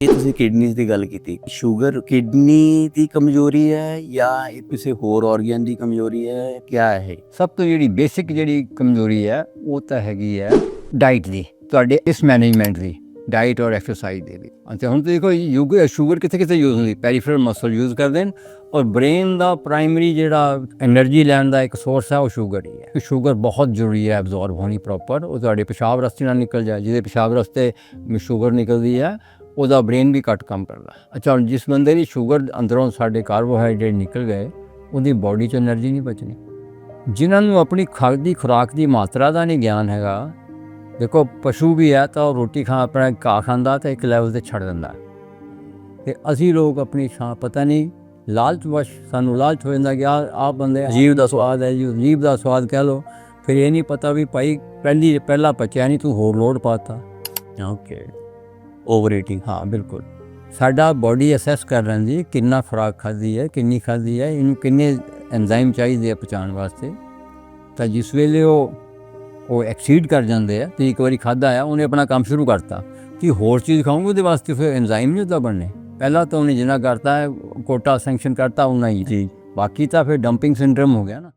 ਇਹ ਤੁਸੀਂ ਕਿਡਨੀਜ਼ ਦੀ ਗੱਲ ਕੀਤੀ, ਸ਼ੂਗਰ ਕਿਡਨੀ ਦੀ ਕਮਜ਼ੋਰੀ ਹੈ ਜਾਂ ਇਹ ਕਿਸੇ ਹੋਰ ਆਰਗਨ ਦੀ ਕਮਜ਼ੋਰੀ ਹੈ? ਕਿਆ ਹੈ ਸਭ ਤੋਂ ਜਿਹੜੀ ਬੇਸਿਕ ਜਿਹੜੀ ਕਮਜ਼ੋਰੀ ਹੈ, ਉਹ ਤਾਂ ਹੈਗੀ ਹੈ ਡਾਈਟ ਦੀ, ਤੁਹਾਡੇ ਇਸ ਮੈਨੇਜਮੈਂਟ ਦੀ ਡਾਈਟ ਔਰ ਐਕਸਰਸਾਈਜ਼ ਦੇ ਵੀ ਅੰਤੇ ਹੁਣ ਦੇਖੋ ਯੂਗਰ ਸ਼ੂਗਰ ਕਿੱਥੇ ਕਿੱਥੇ ਯੂਜ਼ ਹੁੰਦੀ? ਪੈਰੀਫਰਲ ਮਸਲ ਯੂਜ਼ ਕਰਦੇ ਨੇ ਔਰ ਬ੍ਰੇਨ ਦਾ ਪ੍ਰਾਇਮਰੀ ਜਿਹੜਾ એનર્ਜੀ ਲੈਣ ਦਾ ਇੱਕ ਸੋਰਸ ਹੈ, ਉਹ ਸ਼ੂਗਰ ਹੀ ਹੈ। ਸ਼ੂਗਰ ਬਹੁਤ ਜ਼ਰੂਰੀ ਹੈ ਐਬਜ਼ੌਰਬ ਹੋਣੀ ਪ੍ਰੋਪਰ ਉਹ ਤੁਹਾਡੇ ਪਿਸ਼ਾਬ ਰਸਤੇ ਨਾਲ ਨਿਕਲ ਜਾਏ, ਜਿਹਦੇ ਪਿਸ਼ਾਬ ਰਸਤੇ ਸ਼ੂਗਰ ਨਿਕਲਦੀ ਹੈ ਉਹਦਾ ਬ੍ਰੇਨ ਵੀ ਘੱਟ ਕੰਮ ਕਰਦਾ। ਅੱਛਾ, ਹੁਣ ਜਿਸ ਬੰਦੇ ਦੀ ਸ਼ੂਗਰ ਅੰਦਰੋਂ ਸਾਡੇ ਕਾਰਬੋਹਾਈਡਰੇਟ ਨਿਕਲ ਗਏ, ਉਹਦੀ ਬਾਡੀ 'ਚ એનર્ਜੀ ਨਹੀਂ ਬਚਣੀ। ਜਿਨ੍ਹਾਂ ਨੂੰ ਆਪਣੀ ਖਾਦ ਖੁਰਾਕ ਦੀ ਮਾਤਰਾ ਦਾ ਨਹੀਂ ਗਿਆਨ ਹੈਗਾ, ਦੇਖੋ ਪਸ਼ੂ ਵੀ ਹੈ ਤਾਂ ਰੋਟੀ ਖਾ, ਆਪਣਾ ਘਾਹ ਖਾਂਦਾ ਤੇ ਇੱਕ ਲੈਵਲ ਤੇ ਛੱਡ ਦਿੰਦਾ। ਤੇ ਅਸੀਂ ਲੋਕ ਆਪਣੀ ਛਾਂ ਪਤਾ ਨਹੀਂ, ਲਾਲਚ ਵਸ਼ ਸਾਨੂੰ ਲਾਲਚ ਹੋ ਜਾਂਦਾ ਕਿ ਆ ਆ ਬੰਦੇ ਜੀਵ ਦਾ ਸਵਾਦ ਹੈ ਜੀ ਜੀਵ ਦਾ ਸਵਾਦ ਕਹਿ ਲੋ ਫਿਰ ਇਹ ਨਹੀਂ ਪਤਾ ਵੀ ਭਾਈ ਪਹਿਲੀ, ਪਹਿਲਾ ਪਚਿਆ ਨਹੀਂ, ਤੂੰ ਹੋਰ ਲੋੜ ਪਾਤਾ ਓਕੇ ਓਵਰ ਈਟਿੰਗ ਹਾਂ ਬਿਲਕੁਲ। ਸਾਡਾ ਬਾਡੀ ਅਸੈਸ ਕਰ ਲੈਂਦੀ ਹੈ ਕਿੰਨਾ ਖੁਰਾਕ ਖਾਧੀ ਹੈ ਕਿੰਨੀ ਖਾਧੀ ਹੈ ਇਹਨੂੰ ਕਿੰਨੇ ਐਂਜ਼ਾਈਮ ਚਾਹੀਦੇ ਆ ਪਚਾਉਣ ਵਾਸਤੇ। ਤਾਂ ਜਿਸ ਵੇਲੇ ਉਹ ਉਹ ਐਕਸੀਡ ਕਰ ਜਾਂਦੇ ਆ ਤੇ ਇੱਕ ਵਾਰੀ ਖਾਦਾ ਆ ਉਹਨੇ ਆਪਣਾ ਕੰਮ ਸ਼ੁਰੂ ਕਰਤਾ। ਕਿ ਹੋਰ ਚੀਜ਼ ਖਾਊਂਗਾ ਉਹਦੇ ਵਾਸਤੇ ਫਿਰ ਐਂਜ਼ਾਈਮ ਨਹੀਂ ਉਹਦਾ ਬਣਨੇ। ਪਹਿਲਾਂ ਤਾਂ ਉਹਨੇ ਜਿੰਨਾ ਕਰਤਾ ਹੈ ਕੋਟਾ ਸੈਂਕਸ਼ਨ ਕਰਤਾ ਉਨਾ ਹੀ। ਜੀ। ਬਾਕੀ ਤਾਂ ਫਿਰ ਡੰਪਿੰਗ ਸਿੰਡਰਮ ਹੋ ਗਿਆ ਨਾ।